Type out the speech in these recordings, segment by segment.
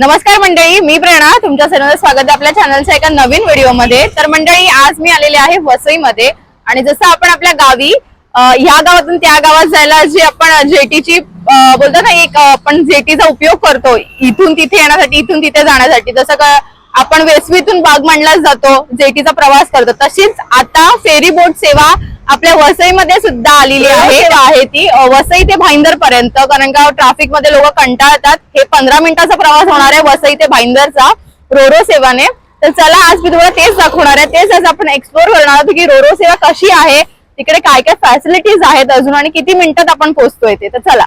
नमस्कार मंडळी मी प्रेरणा तुमच्या सर्वांचं स्वागत आहे आपल्या चॅनलच्या एका नवीन व्हिडिओमध्ये. तर मंडळी आज मी आलेले आहे वसईमध्ये. आणि जसं आपण आपल्या गावी ह्या गावातून त्या गावात जायला जे आपण जेटीची बोलतो ना एक आपण जेटीचा उपयोग करतो इथून तिथे येण्यासाठी इथून तिथे जाण्यासाठी. जसं का आपण वेसवीतून बाग बागमांडला जातो जेटीचा प्रवास करतो. तशीच आता फेरी बोट सेवा आपल्या वसईमध्ये सुद्धा आलेली आहे. आहे ती. वसई ते भाईंदर पर्यंत कारण का ट्रॅफिकमध्ये लोक कंटाळतात. हे पंधरा मिनिटाचा प्रवास होणार आहे वसई ते भाईंदरचा रोरो सेवाने. तर चला आज मी तुम्हाला तेच दाखवणार आहे. तेच आज आपण एक्सप्लोर करणार आहोत की रोरो सेवा कशी आहे तिकडे काय काय फॅसिलिटीज आहेत अजून आणि किती मिनिटात आपण पोहोचतोय ते. तर चला.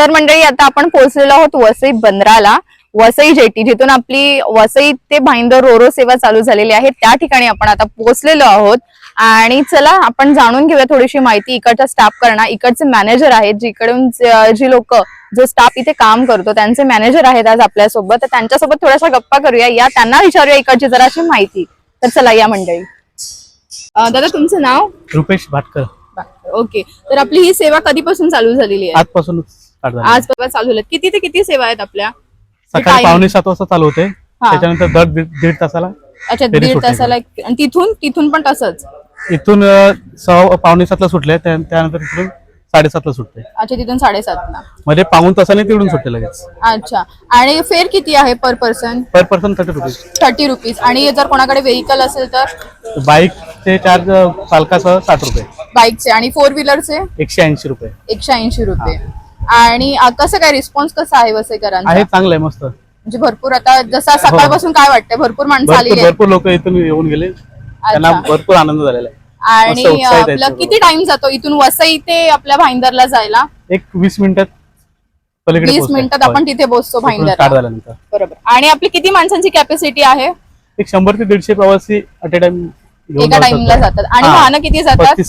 तर मंडळी आता आपण पोहोचलेलो आहोत वसई बंदराला. वसई जेटी जिथून आपली वसई ते भाईंदर रोरो सेवा चालू झालेली आहे. त्या ठिकाणी आपण आता पोहोचलेलो आहोत. आणि चला आपण जाणून घेऊया थोडीशी माहिती. इकडचा स्टाफ करणार इकडचे मॅनेजर आहेत जिकडून जे- लोक जो स्टाफ इथे काम करतो त्यांचे मॅनेजर आहेत आज आपल्यासोबत. तर त्यांच्यासोबत थोड्याशा गप्पा करूया. या त्यांना विचारूया इकडची जराशी माहिती. तर चला या मंडळी. दादा तुमचं नाव? रुपेश भाटकर. ओके. तर आपली ही सेवा कधीपासून चालू झालेली आहे? आजपासूनच. आज परवा चालू झाल्यात किती ते किती सेवा आहेत आपल्या? सकाळी? पावणे सात वाजता चालू होते. त्याच्यानंतर दर दीड तासाला अच्छा दीड तासाला आणि तिथून तिथून पण तसंच? इथून सहा पावणे सातला सुटले. त्या- त्यानंतर इथून साडेसातला सुटते. अच्छा तिथून साडेसातला. म्हणजे पाऊन तासाने तिकडून सुटते लगेच. अच्छा. आणि फेअर किती आहे per person? Per person thirty rupees thirty rupees आणि जर कोणाकडे व्हेकल असेल तर? बाईकचे चार्ज चालकासह साठ रुपये. बाईकचे. आणि फोर व्हीलरचे एकशे ऐंशी रुपये. एकशे ऐंशी रुपये. आणि कसं काय रिस्पॉन्स कसा आहे वसईकरांचा? आहे चांगलं आहे मस्त. म्हणजे भरपूर आता जसा सकाळपासून काय वाटतंय? भरपूर माणसं भरपूर आलेली आहेत. भरपूर लोक इथून येऊन गेले. त्यांना भरपूर आनंद झालेला आहे. आणि मस्त आपला. किती टाइम जातो इथून वसई ते आपल्या भाईंदरला जायला? एक वीस मिनिटात पलीकडे वीस. मिनिटात आपण तिथे पोहोचतो स्टार्ट भाईंदरला. झाल्यानंतर. बरोबर. आणि आपली किती माणसांची कॅपॅसिटी आहे? एक शंभर ते दीडशे प्रवासी अट ए टाइम एका टाइमला जातात. आणि वाहनं किती जातात?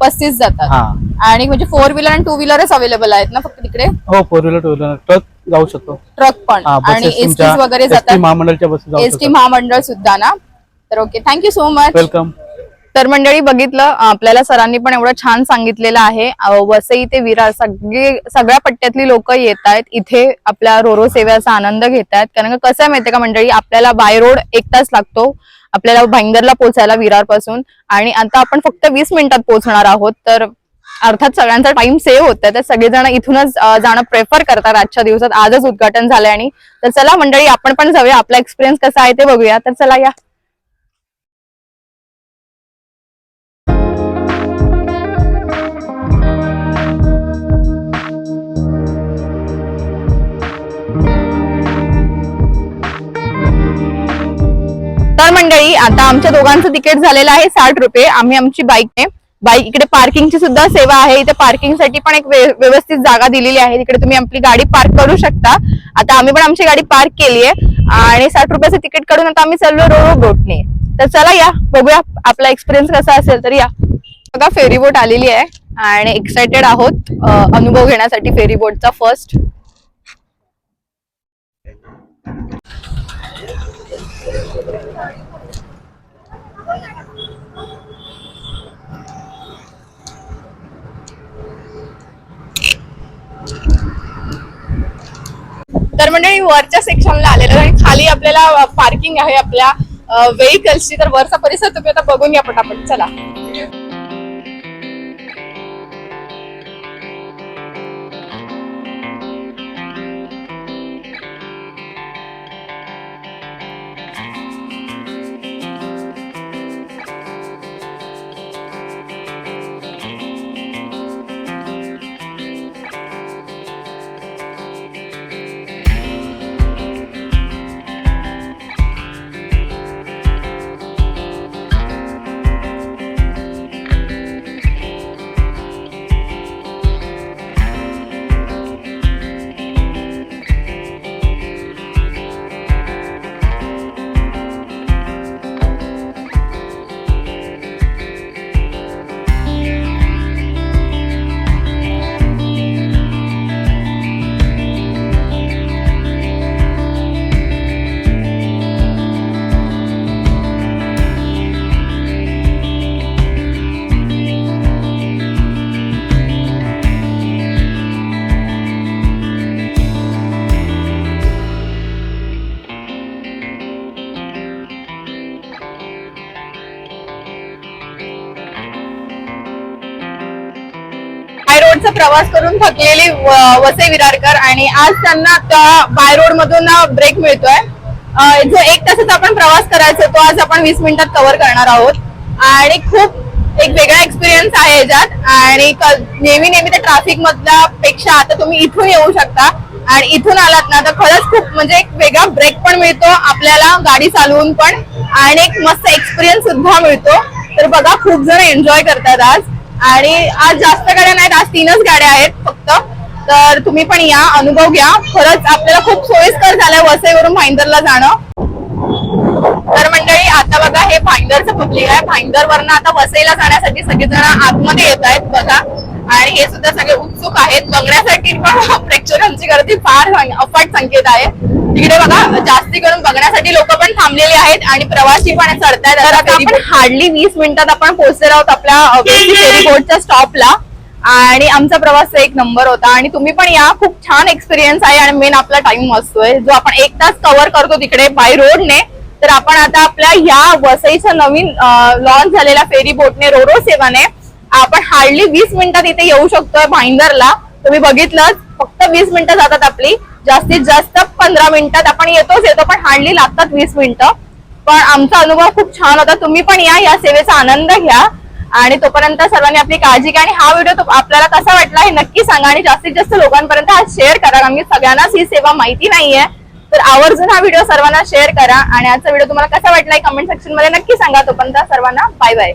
पस्तीस जातात. हा. आणि म्हणजे फोर व्हीलर आणि टू व्हीलरच अवेलेबल आहेत ना फक्त तिकडे? हो four wheeler two wheeler truck जाऊ शकतो. ट्रक पण. आणि एसटी वगैरे जातात. महामंडळच्या बसेस जाऊ एस टी शकतात. महामंडळ सुद्धा ना. तर okay thank you so much welcome तर मंडळी बघितलं आपल्याला सरांनी पण एवढं छान सांगितलेलं आहे. वसई ते विरार सगळे सगळ्या पट्ट्यातली लोक येत आहेत. इथे आपल्या रोरो सेवेचा आनंद घेत आहेत. कारण कसं आहे माहितीये का मंडळी आपल्याला बाय रोड एक तास लागतो. आपल्याला भाईंदरला पोहोचायला विरारपासून आणि आता आपण फक्त वीस मिनिटात पोहोचणार आहोत. तर अर्थात सगळ्यांचा टाइम सेव्ह होत तर सगळेजण इथूनच जाणं प्रेफर करतात आजच्या दिवसात. आजच उद्घाटन झालंय आणि तर चला मंडळी आपण पण जाऊया. आपला एक्सपिरियन्स कसा आहे ते बघूया. तर चला या. तर मंडळी आता आमच्या दोघांचं तिकीट झालेलं आहे साठ रुपये. आम्ही आमची बाईकने बाईक इकडे पार्किंगची सुद्धा सेवा आहे. इथे पार्किंगसाठी पण एक व्यवस्थित जागा दिलेली आहे. तिकडे तुम्ही आपली गाडी पार्क करू शकता. आता आम्ही पण आमची गाडी पार्क केली आहे. आणि साठ रुपयाचं तिकीट काढून आता आम्ही चाललो रोरो बोटने तर चला या बघूया आपला एक्सपिरियन्स कसा असेल तर या. बघा फेरी बोट आलेली आहे आणि एक्सायटेड आहोत. अनुभव घेण्यासाठी फेरी बोटचा फर्स्ट तर मंडळी वरच्या सेक्शनला आलेलं आणि खाली आपल्याला पार्किंग आहे आपल्या व्हेकल्सची तर वरचा परिसर तुम्ही आता बघून घ्या पटापट. चला. प्रवास करून थकलेली वसे वसई विरारकर आणि आज त्यांना त्या बाय रोड मधून ब्रेक मिळतोय. जो एक तासाचा आपण प्रवास करायचा तो आज आपण वीस मिनिटात कव्हर करणार आहोत. आणि खूप एक वेगळा एक्सपिरियन्स आहे याच्यात. आणि नेहमी नेहमी त्या ट्रॅफिक मधल्या पेक्षा आता तुम्ही इथून येऊ शकता. आणि इथून आलात ना तर खरंच खूप म्हणजे एक वेगळा ब्रेक पण मिळतो. आपल्याला गाडी चालवून पण. आणि एक मस्त एक्सपिरियन्स सुद्धा मिळतो. तर बघा खूप जण एन्जॉय करतात आज. आणि आज जास्त गाड्या नाहीत आज तीनच गाड्या आहेत फक्त. तर तुम्ही पण या अनुभव घ्या. खरंच आपल्याला खूप सोयीस्कर झालंय वसईवरून भाईंदरला जाणं. तर मंडळी आता बघा हे भाईंदरचं पब्लिक आहे. भाईंदर वरनं आता वसईला जाण्यासाठी सगळेजण आतमध्ये येत आहेत. बघा आणि हे सुद्धा सगळे उत्सुक आहेत. बघण्यासाठी पण प्रेक्षकांची गर्दी फार अफाट संख्येत आहे. तिकडे बघा जास्ती करून बघण्यासाठी लोक पण थांबलेले आहेत आणि प्रवासी पण चढतायत तर आता आपण हार्डली वीस मिनिटात आपण पोहोचलेलो आहोत आपल्या फेरी बोटच्या स्टॉपला आणि आमचा प्रवास एक नंबर होता. आणि तुम्ही पण या खूप छान एक्सपिरियन्स आहे आणि मेन आपला टाइम असतोय जो आपण एक तास कव्हर करतो तिकडे बाय रोडने तर आपण आता आपल्या ह्या वसईच्या नवीन लॉन्च झालेल्या फेरी बोटने रोरो सेवाने आपण हार्डली वीस मिनिटात इथे येऊ शकतोय भाईंदरला तुम्ही बघितलंच फक्त वीस मिनिटं जातात आपली. जास्तीत जास्त पंधरा मिनिटात आपण येतोच येतो पण हार्डली लागतात वीस मिनिटं. पण आमचा अनुभव खूप छान होता. तुम्ही पण या या सेवेचा आनंद घ्या. आणि तोपर्यंत सर्वांनी आपली काळजी घ्या. आणि हा व्हिडिओ आपल्याला कसा वाटला हे नक्की सांगा. आणि जास्तीत जास्त लोकांपर्यंत हा शेअर करा. कारण की सगळ्यांनाच ही सेवा माहिती नाहीये. तर आवर्जून हा व्हिडिओ सर्वांना शेअर करा. आणि आजचा व्हिडिओ तुम्हाला कसा वाटला कमेंट सेक्शनमध्ये नक्की सांगा. तोपर्यंत सर्वांना बाय बाय